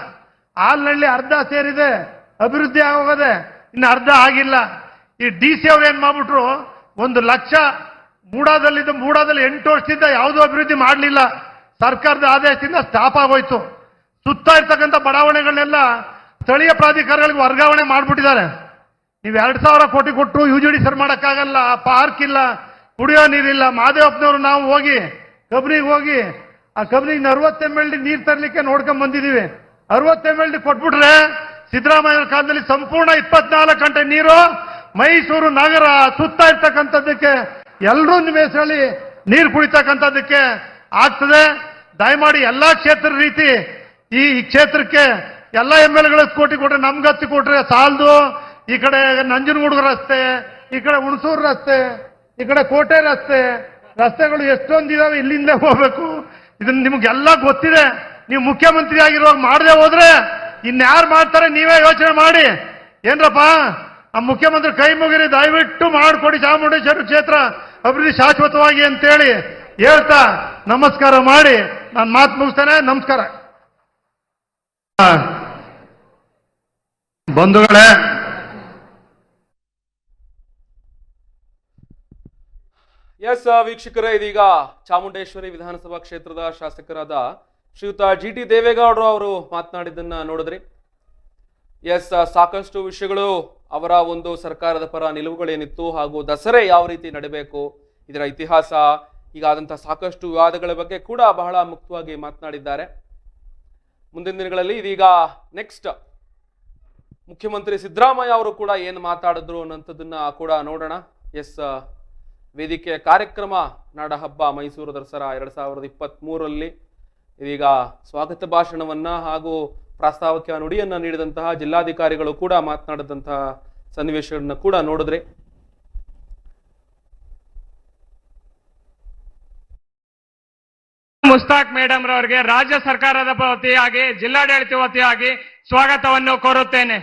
ಹಾಲ್ನಳ್ಳಿ ಅರ್ಧ ಸೇರಿದೆ, ಅಭಿವೃದ್ಧಿ ಆಗೋಗದೆ ಇನ್ನು ಅರ್ಧ ಆಗಿಲ್ಲ. ಈ ಡಿ ಸಿ ಅವ್ರು ಏನ್ ಮಾಡ್ಬಿಟ್ರು, ಒಂದು ಲಕ್ಷ ಮೂಡಾದಲ್ಲಿದ್ದ ಮೂಡಾದಲ್ಲಿ ಎಂಟು ವರ್ಷದಿಂದ ಯಾವುದೂ ಅಭಿವೃದ್ಧಿ ಮಾಡಲಿಲ್ಲ. ಸರ್ಕಾರದ ಆದೇಶದಿಂದ ಸ್ಟಾಪ್ ಆಗೋಯ್ತು. ಸುತ್ತ ಇರ್ತಕ್ಕಂಥ ಬಡಾವಣೆಗಳನ್ನೆಲ್ಲ ಸ್ಥಳೀಯ ಪ್ರಾಧಿಕಾರಗಳಿಗೆ ವರ್ಗಾವಣೆ ಮಾಡ್ಬಿಟ್ಟಿದ್ದಾರೆ. ನೀವು ಎರಡ್ ಸಾವಿರ ಕೋಟಿ ಕೊಟ್ಟು ಯು ಜಿ ಡಿ ಸರ್ ಮಾಡೋಕ್ಕಾಗಲ್ಲ, ಪಾರ್ಕ್ ಇಲ್ಲ, ಕುಡಿಯೋ ನೀರಿಲ್ಲ. ಮಾದೇವಪ್ಪನವರು ನಾವು ಹೋಗಿ, ಕಬ್ರಿಗೆ ಹೋಗಿ, ಆ ಕಬ್ರಿಗೆ ಅರವತ್ತು ಎಂ ಎಲ್ ಡಿ ನೀರು ತರಲಿಕ್ಕೆ ನೋಡ್ಕೊಂಡ್ ಬಂದಿದ್ದೀವಿ. ಅರವತ್ತು ಎಂ ಎಲ್ ಡಿ ಕೊಟ್ಬಿಟ್ರೆ ಸಿದ್ದರಾಮಯ್ಯ ಕಾಲದಲ್ಲಿ ಸಂಪೂರ್ಣ ಇಪ್ಪತ್ನಾಲ್ಕು ಗಂಟೆ ನೀರು ಮೈಸೂರು ನಗರ ಸುತ್ತ ಇರ್ತಕ್ಕಂಥದ್ದಕ್ಕೆ ಎಲ್ಲರೂ ನಿಮ್ಮ ಹೆಸರಲ್ಲಿ ನೀರು ಕುಡಿತಕ್ಕಂಥದ್ದಕ್ಕೆ ಆಗ್ತದೆ. ದಯಮಾಡಿ ಎಲ್ಲಾ ಕ್ಷೇತ್ರ ರೀತಿ ಈ ಕ್ಷೇತ್ರಕ್ಕೆ ಎಲ್ಲ ಎಂ ಎಲ್ ಗಳಿಗೆ ಕೋಟಿ ಕೊಟ್ರೆ ನಮ್ಗೆ ಕೊಟ್ರೆ ಸಾಲದು. ಈ ಕಡೆ ನಂಜನಗೂಡು ರಸ್ತೆ, ಈ ಕಡೆ ಹುಣಸೂರು ರಸ್ತೆ, ಈ ಕಡೆ ಕೋಟೆ ರಸ್ತೆ, ರಸ್ತೆಗಳು ಎಷ್ಟೊಂದಿದಾವೆ ಇಲ್ಲಿಂದ ಹೋಗ್ಬೇಕು. ಇದನ್ನ ನಿಮ್ಗೆಲ್ಲ ಗೊತ್ತಿದೆ. ನೀವು ಮುಖ್ಯಮಂತ್ರಿ ಆಗಿರುವಾಗ ಮಾಡದೆ ಹೋದ್ರೆ ಇನ್ಯಾರು ಮಾಡ್ತಾರೆ ನೀವೇ ಯೋಚನೆ ಮಾಡಿ. ಏನ್ರಪ್ಪ? ಆ ಮುಖ್ಯಮಂತ್ರಿ ಕೈ ಮುಗಿರಿ, ದಯವಿಟ್ಟು ಮಾಡಿಕೊಡಿ ಚಾಮುಂಡೇಶ್ವರಿ ಕ್ಷೇತ್ರ ಅಭಿವೃದ್ಧಿ ಶಾಶ್ವತವಾಗಿ ಅಂತೇಳಿ ಹೇಳ್ತಾ ನಮಸ್ಕಾರ ಮಾಡಿ. ನಾನು ಮಾತು ಮುಗಿಸ್ತೇನೆ. ನಮಸ್ಕಾರ. ಬಂಧುಗಳೇ. ಎಸ್, ವೀಕ್ಷಕರೇ, ಇದೀಗ ಚಾಮುಂಡೇಶ್ವರಿ ವಿಧಾನಸಭಾ ಕ್ಷೇತ್ರದ ಶಾಸಕರಾದ ಶ್ರೀಯುತ ಜಿ ಟಿ ದೇವೇಗೌಡರು ಅವರು ಮಾತನಾಡಿದ್ದನ್ನ ನೋಡಿದ್ರಿ. ಎಸ್ ಸಾಕಷ್ಟು ವಿಷಯಗಳು ಅವರ ಒಂದು ಸರ್ಕಾರದ ಪರ ನಿಲುವುಗಳೇನಿತ್ತು ಹಾಗೂ ದಸರೆ ಯಾವ ರೀತಿ ನಡೀಬೇಕು, ಇದರ ಇತಿಹಾಸ ಈಗಾದಂಥ ಸಾಕಷ್ಟು ವಿವಾದಗಳ ಬಗ್ಗೆ ಕೂಡ ಬಹಳ ಮುಕ್ತವಾಗಿ ಮಾತನಾಡಿದ್ದಾರೆ. ಮುಂದಿನ ದಿನಗಳಲ್ಲಿ ಇದೀಗ ನೆಕ್ಸ್ಟ್ ಮುಖ್ಯಮಂತ್ರಿ ಸಿದ್ದರಾಮಯ್ಯ ಅವರು ಕೂಡ ಏನು ಮಾತಾಡಿದ್ರು ಅನ್ನೋಂಥದ್ದನ್ನ ಕೂಡ ನೋಡೋಣ. ಎಸ್ ವೇದಿಕೆಯ ಕಾರ್ಯಕ್ರಮ ನಾಡಹಬ್ಬ ಮೈಸೂರು ದಸರಾ ಎರಡು ಸಾವಿರದ ಇಪ್ಪತ್ತ್ ಮೂರರಲ್ಲಿ ಇದೀಗ ಸ್ವಾಗತ ಭಾಷಣವನ್ನು ಹಾಗೂ ಪ್ರಾಸ್ತಾವಿಕ ನುಡಿಯನ್ನು ನೀಡಿದಂತಹ ಜಿಲ್ಲಾಧಿಕಾರಿಗಳು ಕೂಡ ಮಾತನಾಡಿದಂತಹ ಸನ್ನಿವೇಶಗಳನ್ನ ಕೂಡ ನೋಡಿದ್ರೆ. ಮುಸ್ತಾಕ್ ಮೇಡಮ್ ರವರಿಗೆ ರಾಜ್ಯ ಸರ್ಕಾರದ ವತಿಯಾಗಿ, ಜಿಲ್ಲಾಡಳಿತ ವತಿಯಾಗಿ ಸ್ವಾಗತವನ್ನು ಕೋರುತ್ತೇನೆ.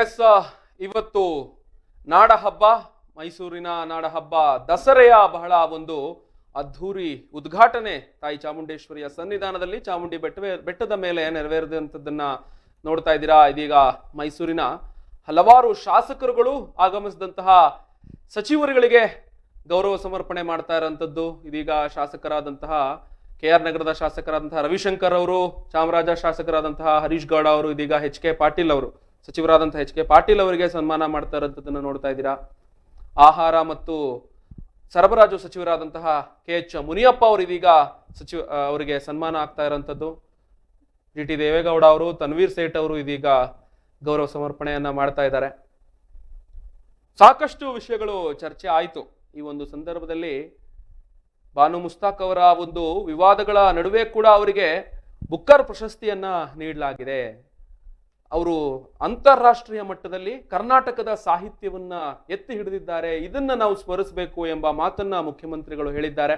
ಎಸ್ ಇವತ್ತು ನಾಡ ಹಬ್ಬ ಮೈಸೂರಿನ ನಾಡ ಹಬ್ಬ ದಸರೆಯ ಬಹಳ ಒಂದು ಅದ್ಧೂರಿ ಉದ್ಘಾಟನೆ. ತಾಯಿ ಚಾಮುಂಡೇಶ್ವರಿಯ ಸನ್ನಿಧಾನದಲ್ಲಿ ಚಾಮುಂಡಿ ಬೆಟ್ಟವೇ, ಬೆಟ್ಟದ ಮೇಲೆ ನೆರವೇರಿದಂಥದ್ದನ್ನ ನೋಡ್ತಾ ಇದ್ದೀರಾ? ಇದೀಗ ಮೈಸೂರಿನ ಹಲವಾರು ಶಾಸಕರುಗಳು ಆಗಮಿಸಿದಂತಹ ಸಚಿವರುಗಳಿಗೆ ಗೌರವ ಸಮರ್ಪಣೆ ಮಾಡ್ತಾ ಇರೋಂಥದ್ದು. ಇದೀಗ ಶಾಸಕರಾದಂತಹ ಕೆ ಆರ್ ನಗರದ ಶಾಸಕರಾದಂತಹ ರವಿಶಂಕರ್ ಅವರು, ಚಾಮರಾಜ ಶಾಸಕರಾದಂತಹ ಹರೀಶ್ ಗೌಡ ಅವರು, ಇದೀಗ ಎಚ್ ಕೆ ಪಾಟೀಲ್ ಅವರು. ಸಚಿವರಾದಂತಹ ಎಚ್ ಕೆ ಪಾಟೀಲ್ ಅವರಿಗೆ ಸನ್ಮಾನ ಮಾಡ್ತಾ ಇರೋಂಥದ್ದನ್ನ ನೋಡ್ತಾ ಇದ್ದೀರಾ? ಆಹಾರ ಮತ್ತು ಸರಬರಾಜು ಸಚಿವರಾದಂತಹ ಕೆ ಎಚ್ ಮುನಿಯಪ್ಪ ಅವರು ಇದೀಗ ಸಚಿವ ಅವರಿಗೆ ಸನ್ಮಾನ ಆಗ್ತಾ ಇರೋಂಥದ್ದು. ಜಿ ಟಿ ದೇವೇಗೌಡ ಅವರು, ತನ್ವೀರ್ ಸೇಠ್ ಅವರು ಇದೀಗ ಗೌರವ ಸಮರ್ಪಣೆಯನ್ನ ಮಾಡ್ತಾ ಇದ್ದಾರೆ. ಸಾಕಷ್ಟು ವಿಷಯಗಳು ಚರ್ಚೆ ಆಯಿತು. ಈ ಒಂದು ಸಂದರ್ಭದಲ್ಲಿ ಬಾನು ಮುಸ್ತಾಕ್ ಅವರ ಒಂದು ವಿವಾದಗಳ ನಡುವೆ ಕೂಡ ಅವರಿಗೆ ಬುಕ್ಕರ್ ಪ್ರಶಸ್ತಿಯನ್ನ ನೀಡಲಾಗಿದೆ. ಅವರು ಅಂತಾರಾಷ್ಟ್ರೀಯ ಮಟ್ಟದಲ್ಲಿ ಕರ್ನಾಟಕದ ಸಾಹಿತ್ಯವನ್ನ ಎತ್ತಿ ಹಿಡಿದಿದ್ದಾರೆ. ಇದನ್ನ ನಾವು ಸ್ಮರಿಸಬೇಕು ಎಂಬ ಮಾತನ್ನ ಮುಖ್ಯಮಂತ್ರಿಗಳು ಹೇಳಿದ್ದಾರೆ.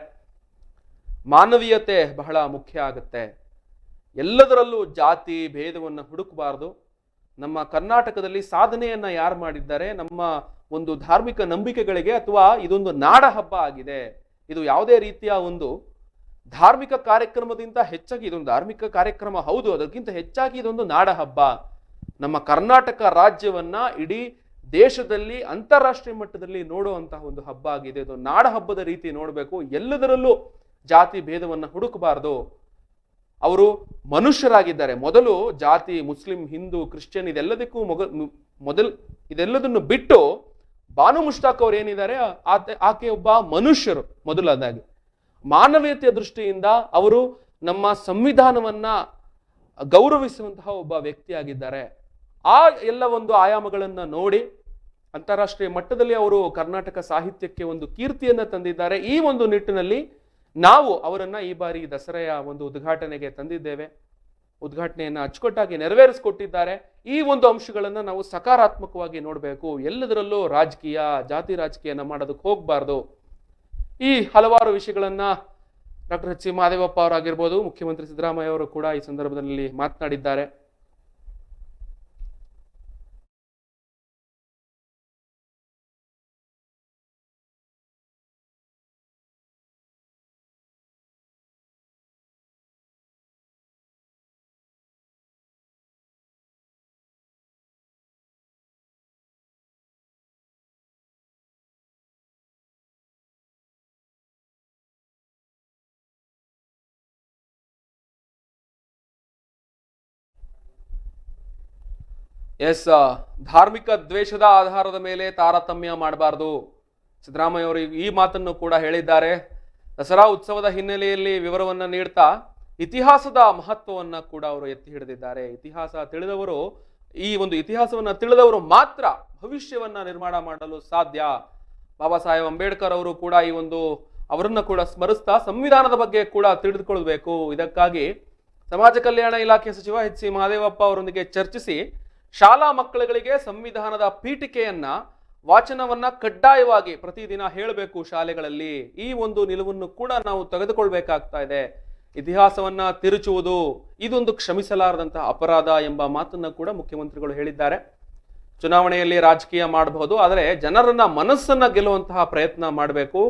ಮಾನವೀಯತೆ ಬಹಳ ಮುಖ್ಯ ಆಗುತ್ತೆ. ಎಲ್ಲದರಲ್ಲೂ ಜಾತಿ ಭೇದವನ್ನು ಹುಡುಕಬಾರದು. ನಮ್ಮ ಕರ್ನಾಟಕದಲ್ಲಿ ಸಾಧನೆಯನ್ನ ಯಾರು ಮಾಡಿದ್ದಾರೆ? ನಮ್ಮ ಒಂದು ಧಾರ್ಮಿಕ ನಂಬಿಕೆಗಳಿಗೆ ಅಥವಾ ಇದೊಂದು ನಾಡ ಹಬ್ಬ ಆಗಿದೆ. ಇದು ಯಾವುದೇ ರೀತಿಯ ಒಂದು ಧಾರ್ಮಿಕ ಕಾರ್ಯಕ್ರಮದಿಂದ ಹೆಚ್ಚಾಗಿ ಇದೊಂದು ಧಾರ್ಮಿಕ ಕಾರ್ಯಕ್ರಮ ಹೌದು. ಅದಕ್ಕಿಂತ ಹೆಚ್ಚಾಗಿ ಇದೊಂದು ನಾಡ ಹಬ್ಬ. ನಮ್ಮ ಕರ್ನಾಟಕ ರಾಜ್ಯವನ್ನ ಇಡೀ ದೇಶದಲ್ಲಿ ಅಂತಾರಾಷ್ಟ್ರೀಯ ಮಟ್ಟದಲ್ಲಿ ನೋಡುವಂತಹ ಒಂದು ಹಬ್ಬ ಆಗಿದೆ. ಅದು ನಾಡ ಹಬ್ಬದ ರೀತಿ ನೋಡಬೇಕು. ಎಲ್ಲದರಲ್ಲೂ ಜಾತಿ ಭೇದವನ್ನು ಹುಡುಕಬಾರದು. ಅವರು ಮನುಷ್ಯರಾಗಿದ್ದಾರೆ. ಮೊದಲು ಜಾತಿ, ಮುಸ್ಲಿಂ, ಹಿಂದೂ, ಕ್ರಿಶ್ಚಿಯನ್ ಇದೆಲ್ಲದಕ್ಕೂ ಮೊಗ ಮೊದಲು, ಇದೆಲ್ಲದನ್ನು ಬಿಟ್ಟು ಬಾನು ಮುಷ್ತಾಕ್ ಅವ್ರು ಏನಿದ್ದಾರೆ? ಆತ, ಆಕೆ ಒಬ್ಬ ಮನುಷ್ಯರು ಮೊದಲಾದಾಗಿ ಮಾನವೀಯತೆಯ ದೃಷ್ಟಿಯಿಂದ ಅವರು ನಮ್ಮ ಸಂವಿಧಾನವನ್ನ ಗೌರವಿಸುವಂತಹ ಒಬ್ಬ ವ್ಯಕ್ತಿಯಾಗಿದ್ದಾರೆ. ಆ ಎಲ್ಲ ಒಂದು ಆಯಾಮಗಳನ್ನು ನೋಡಿ ಅಂತಾರಾಷ್ಟ್ರೀಯ ಮಟ್ಟದಲ್ಲಿ ಅವರು ಕರ್ನಾಟಕ ಸಾಹಿತ್ಯಕ್ಕೆ ಒಂದು ಕೀರ್ತಿಯನ್ನು ತಂದಿದ್ದಾರೆ. ಈ ಒಂದು ನಿಟ್ಟಿನಲ್ಲಿ ನಾವು ಅವರನ್ನು ಈ ಬಾರಿ ದಸರೆಯ ಒಂದು ಉದ್ಘಾಟನೆಗೆ ತಂದಿದ್ದೇವೆ. ಉದ್ಘಾಟನೆಯನ್ನು ಅಚ್ಚುಕಟ್ಟಾಗಿ ನೆರವೇರಿಸಿಕೊಟ್ಟಿದ್ದಾರೆ. ಈ ಒಂದು ಅಂಶಗಳನ್ನು ನಾವು ಸಕಾರಾತ್ಮಕವಾಗಿ ನೋಡಬೇಕು. ಎಲ್ಲದರಲ್ಲೂ ರಾಜಕೀಯ, ಜಾತಿ ರಾಜಕೀಯನ ಮಾಡೋದಕ್ಕೆ ಹೋಗಬಾರ್ದು. ಈ ಹಲವಾರು ವಿಷಯಗಳನ್ನು ಡಾಕ್ಟರ್ ಎಚ್ ಸಿ ಮಹದೇವಪ್ಪ ಅವರಾಗಿರ್ಬೋದು, ಮುಖ್ಯಮಂತ್ರಿ ಸಿದ್ದರಾಮಯ್ಯ ಅವರು ಕೂಡ ಈ ಸಂದರ್ಭದಲ್ಲಿ ಮಾತನಾಡಿದ್ದಾರೆ. ಎಸ್ ಧಾರ್ಮಿಕ ದ್ವೇಷದ ಆಧಾರದ ಮೇಲೆ ತಾರತಮ್ಯ ಮಾಡಬಾರದು. ಸಿದ್ದರಾಮಯ್ಯ ಅವರು ಈ ಮಾತನ್ನು ಕೂಡ ಹೇಳಿದ್ದಾರೆ. ದಸರಾ ಉತ್ಸವದ ಹಿನ್ನೆಲೆಯಲ್ಲಿ ವಿವರವನ್ನು ನೀಡ್ತಾ ಇತಿಹಾಸದ ಮಹತ್ವವನ್ನು ಕೂಡ ಅವರು ಎತ್ತಿ ಹಿಡಿದಿದ್ದಾರೆ. ಇತಿಹಾಸ ತಿಳಿದವರು, ಈ ಒಂದು ಇತಿಹಾಸವನ್ನು ತಿಳಿದವರು ಮಾತ್ರ ಭವಿಷ್ಯವನ್ನು ನಿರ್ಮಾಣ ಮಾಡಲು ಸಾಧ್ಯ. ಬಾಬಾ ಸಾಹೇಬ್ ಅಂಬೇಡ್ಕರ್ ಅವರು ಕೂಡ ಈ ಒಂದು ಅವರನ್ನು ಕೂಡ ಸ್ಮರಿಸ್ತಾ ಸಂವಿಧಾನದ ಬಗ್ಗೆ ಕೂಡ ತಿಳಿದುಕೊಳ್ಬೇಕು. ಇದಕ್ಕಾಗಿ ಸಮಾಜ ಕಲ್ಯಾಣ ಇಲಾಖೆ ಸಚಿವ ಎಚ್ ಸಿ ಮಹಾದೇವಪ್ಪ ಅವರೊಂದಿಗೆ ಚರ್ಚಿಸಿ ಶಾಲಾ ಮಕ್ಕಳುಗಳಿಗೆ ಸಂವಿಧಾನದ ಪೀಠಿಕೆಯನ್ನ, ವಾಚನವನ್ನ ಕಡ್ಡಾಯವಾಗಿ ಪ್ರತಿದಿನ ಹೇಳಬೇಕು ಶಾಲೆಗಳಲ್ಲಿ. ಈ ಒಂದು ನಿಲುವನ್ನು ಕೂಡ ನಾವು ತೆಗೆದುಕೊಳ್ಬೇಕಾಗ್ತಾ ಇದೆ. ಇತಿಹಾಸವನ್ನ ತಿರುಚುವುದು, ಇದೊಂದು ಕ್ಷಮಿಸಲಾರದಂತಹ ಅಪರಾಧ ಎಂಬ ಮಾತನ್ನ ಕೂಡ ಮುಖ್ಯಮಂತ್ರಿಗಳು ಹೇಳಿದ್ದಾರೆ. ಚುನಾವಣೆಯಲ್ಲಿ ರಾಜಕೀಯ ಮಾಡಬಹುದು, ಆದರೆ ಜನರನ್ನ ಮನಸ್ಸನ್ನ ಗೆಲ್ಲುವಂತಹ ಪ್ರಯತ್ನ ಮಾಡಬೇಕು.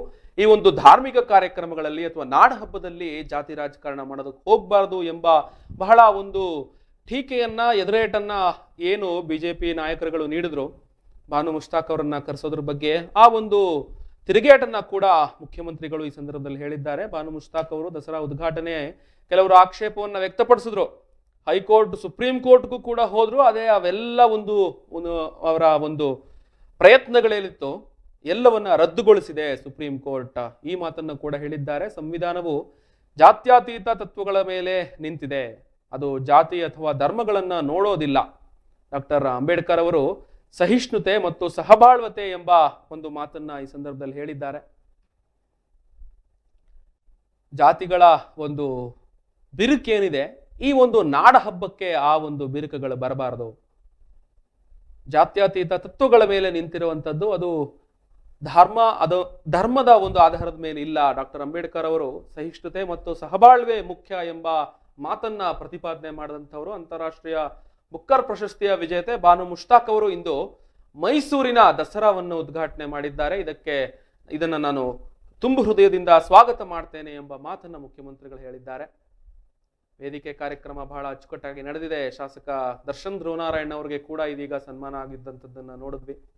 ಈ ಒಂದು ಧಾರ್ಮಿಕ ಕಾರ್ಯಕ್ರಮಗಳಲ್ಲಿ ಅಥವಾ ನಾಡ ಹಬ್ಬದಲ್ಲಿ ಜಾತಿ ರಾಜಕಾರಣ ಮಾಡೋದಕ್ಕೆ ಹೋಗಬಾರ್ದು ಎಂಬ ಬಹಳ ಒಂದು ಟೀಕೆಯನ್ನ, ಎದುರೇಟನ್ನು ಏನು ಬಿಜೆಪಿ ನಾಯಕರುಗಳು ನೀಡಿದ್ರು? ಭಾನು ಮುಷ್ತಾಕ್ ಅವರನ್ನು ಕರೆಸೋದ್ರ ಬಗ್ಗೆ ಆ ಒಂದು ತಿರುಗೇಟನ್ನು ಕೂಡ ಮುಖ್ಯಮಂತ್ರಿಗಳು ಈ ಸಂದರ್ಭದಲ್ಲಿ ಹೇಳಿದ್ದಾರೆ. ಭಾನು ಮುಷ್ತಾಕ್ ಅವರು ದಸರಾ ಉದ್ಘಾಟನೆ ಕೆಲವರು ಆಕ್ಷೇಪವನ್ನು ವ್ಯಕ್ತಪಡಿಸಿದ್ರು. ಹೈಕೋರ್ಟ್, ಸುಪ್ರೀಂ ಕೋರ್ಟ್ಗೂ ಕೂಡ ಹೋದ್ರು. ಅದೇ ಅವೆಲ್ಲ ಒಂದು ಒಂದು ಅವರ ಒಂದು ಪ್ರಯತ್ನಗಳೇನಿತ್ತು, ಎಲ್ಲವನ್ನ ರದ್ದುಗೊಳಿಸಿದೆ ಸುಪ್ರೀಂ ಕೋರ್ಟ್. ಈ ಮಾತನ್ನು ಕೂಡ ಹೇಳಿದ್ದಾರೆ. ಸಂವಿಧಾನವು ಜಾತ್ಯತೀತ ತತ್ವಗಳ ಮೇಲೆ ನಿಂತಿದೆ. ಅದು ಜಾತಿ ಅಥವಾ ಧರ್ಮಗಳನ್ನ ನೋಡೋದಿಲ್ಲ. ಡಾಕ್ಟರ್ ಅಂಬೇಡ್ಕರ್ ಅವರು ಸಹಿಷ್ಣುತೆ ಮತ್ತು ಸಹಬಾಳ್ವತೆ ಎಂಬ ಒಂದು ಮಾತನ್ನ ಈ ಸಂದರ್ಭದಲ್ಲಿ ಹೇಳಿದ್ದಾರೆ. ಜಾತಿಗಳ ಒಂದು ಬಿರುಕೇನಿದೆ. ಈ ಒಂದು ನಾಡ ಹಬ್ಬಕ್ಕೆ ಆ ಒಂದು ಬಿರುಕುಗಳು ಬರಬಾರದು. ಜಾತ್ಯತೀತ ತತ್ವಗಳ ಮೇಲೆ ನಿಂತಿರುವಂಥದ್ದು ಅದು ಧರ್ಮ, ಅದು ಧರ್ಮದ ಒಂದು ಆಧಾರದ ಮೇಲೆ ಇಲ್ಲ. ಡಾಕ್ಟರ್ ಅಂಬೇಡ್ಕರ್ ಅವರು ಸಹಿಷ್ಣುತೆ ಮತ್ತು ಸಹಬಾಳ್ವೆ ಮುಖ್ಯ ಎಂಬ ಮಾತನ್ನ ಪ್ರತಿಪಾದನೆ ಮಾಡಿದಂಥವರು ಅಂತಾರಾಷ್ಟ್ರೀಯ ಬುಕ್ಕರ್ ಪ್ರಶಸ್ತಿಯ ವಿಜೇತೆ ಬಾನು ಮುಷ್ತಾಕ್ ಅವರು ಇಂದು ಮೈಸೂರಿನ ದಸರಾವನ್ನು ಉದ್ಘಾಟನೆ ಮಾಡಿದ್ದಾರೆ. ಇದಕ್ಕೆ, ಇದನ್ನು ನಾನು ತುಂಬು ಹೃದಯದಿಂದ ಸ್ವಾಗತ ಮಾಡ್ತೇನೆ ಎಂಬ ಮಾತನ್ನು ಮುಖ್ಯಮಂತ್ರಿಗಳು ಹೇಳಿದ್ದಾರೆ. ವೇದಿಕೆ ಕಾರ್ಯಕ್ರಮ ಬಹಳ ಅಚ್ಚುಕಟ್ಟಾಗಿ ನಡೆದಿದೆ. ಶಾಸಕ ದರ್ಶನ್ ಧ್ರುವನಾರಾಯಣ್ ಅವರಿಗೆ ಕೂಡ ಇದೀಗ ಸನ್ಮಾನ ಆಗಿದ್ದಂಥದ್ದನ್ನು ನೋಡಿದ್ವಿ.